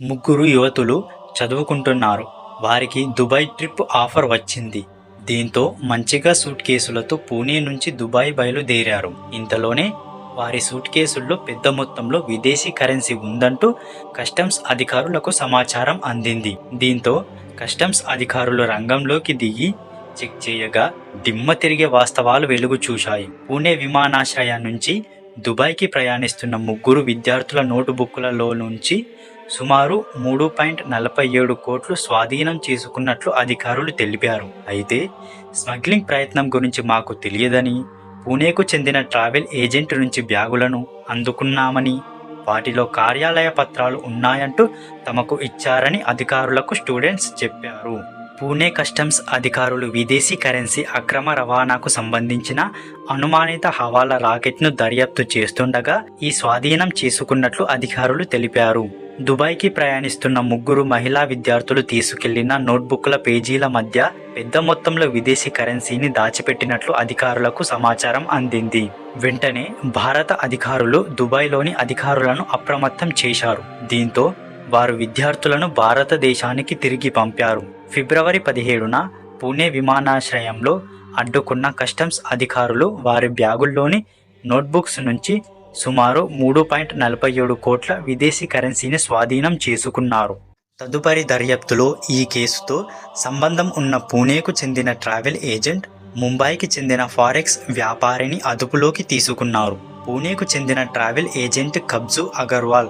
ముగ్గురు యువతులు చదువుకుంటున్నారు. వారికి దుబాయ్ ట్రిప్ ఆఫర్ వచ్చింది. దీంతో మంచిగా సూట్ కేసులతో పూణే నుంచి దుబాయ్ బయలుదేరారు. ఇంతలోనే వారి సూట్ కేసుల్లో పెద్ద మొత్తంలో విదేశీ కరెన్సీ ఉందంటూ కస్టమ్స్ అధికారులకు సమాచారం అందింది. దీంతో కస్టమ్స్ అధికారులు రంగంలోకి దిగి చెక్ చేయగా దిమ్మ తిరిగే వాస్తవాలు వెలుగు చూశాయి. పూణే విమానాశ్రయం నుంచి దుబాయ్కి ప్రయాణిస్తున్న ముగ్గురు విద్యార్థుల నోటుబుక్లలో నుంచి సుమారు మూడు పాయింట్ నలభై ఏడు కోట్లు స్వాధీనం చేసుకున్నట్లు అధికారులు తెలిపారు. అయితే స్మగ్లింగ్ ప్రయత్నం గురించి మాకు తెలియదని పూణేకు చెందిన ట్రావెల్ ఏజెంట్ నుంచి బ్యాగులను అందుకున్నామని వాటిలో కార్యాలయ పత్రాలు ఉన్నాయంటూ తమకు ఇచ్చారని అధికారులకు స్టూడెంట్స్ చెప్పారు. పూణే కస్టమ్స్ అధికారులు విదేశీ కరెన్సీ అక్రమ రవాణాకు సంబంధించిన అనుమానిత హవాలా రాకెట్ను దర్యాప్తు చేస్తుండగా ఈ స్వాధీనం చేసుకున్నట్లు అధికారులు తెలిపారు. దుబాయ్కి ప్రయాణిస్తున్న ముగ్గురు మహిళా విద్యార్థులు తీసుకెళ్ళిన నోట్బుక్ల పేజీల మధ్య పెద్ద మొత్తంలో విదేశీ కరెన్సీని దాచిపెట్టినట్లు అధికారులకు సమాచారం అందింది. వెంటనే భారత అధికారులు దుబాయ్లోని అధికారులను అప్రమత్తం చేశారు. దీంతో వారు విద్యార్థులను భారతదేశానికి తిరిగి పంపారు. ఫిబ్రవరి పదిహేడున పూణే విమానాశ్రయంలో అడ్డుకున్న కస్టమ్స్ అధికారులు వారి బ్యాగుల్లోని నోట్బుక్స్ నుంచి సుమారు మూడు పాయింట్ నలభై ఏడు కోట్ల విదేశీ కరెన్సీని స్వాధీనం చేసుకున్నారు. తదుపరి దర్యాప్తులో ఈ కేసుతో సంబంధం ఉన్న పూణేకు చెందిన ట్రావెల్ ఏజెంట్ ముంబైకి చెందిన ఫారెక్స్ వ్యాపారిని అదుపులోకి తీసుకున్నారు. పూణేకు చెందిన ట్రావెల్ ఏజెంట్ కబ్జు అగర్వాల్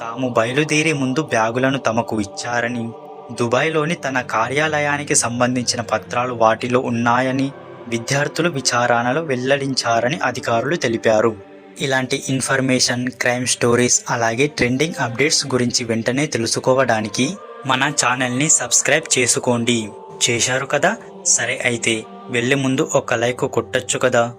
తాము బయలుదేరే ముందు బ్యాగులను తమకు ఇచ్చారని దుబాయ్లోని తన కార్యాలయానికి సంబంధించిన పత్రాలు వాటిలో ఉన్నాయని విద్యార్థులు విచారణలో వెల్లడించారని అధికారులు తెలిపారు. ఇలాంటి ఇన్ఫర్మేషన్ క్రైమ్ స్టోరీస్ అలాగే ట్రెండింగ్ అప్డేట్స్ గురించి వెంటనే తెలుసుకోవడానికి మన ఛానల్ని సబ్స్క్రైబ్ చేసుకోండి. చేశారు కదా? సరే అయితే వెళ్ళే ముందు ఒక లైక్ కొట్టచ్చు కదా?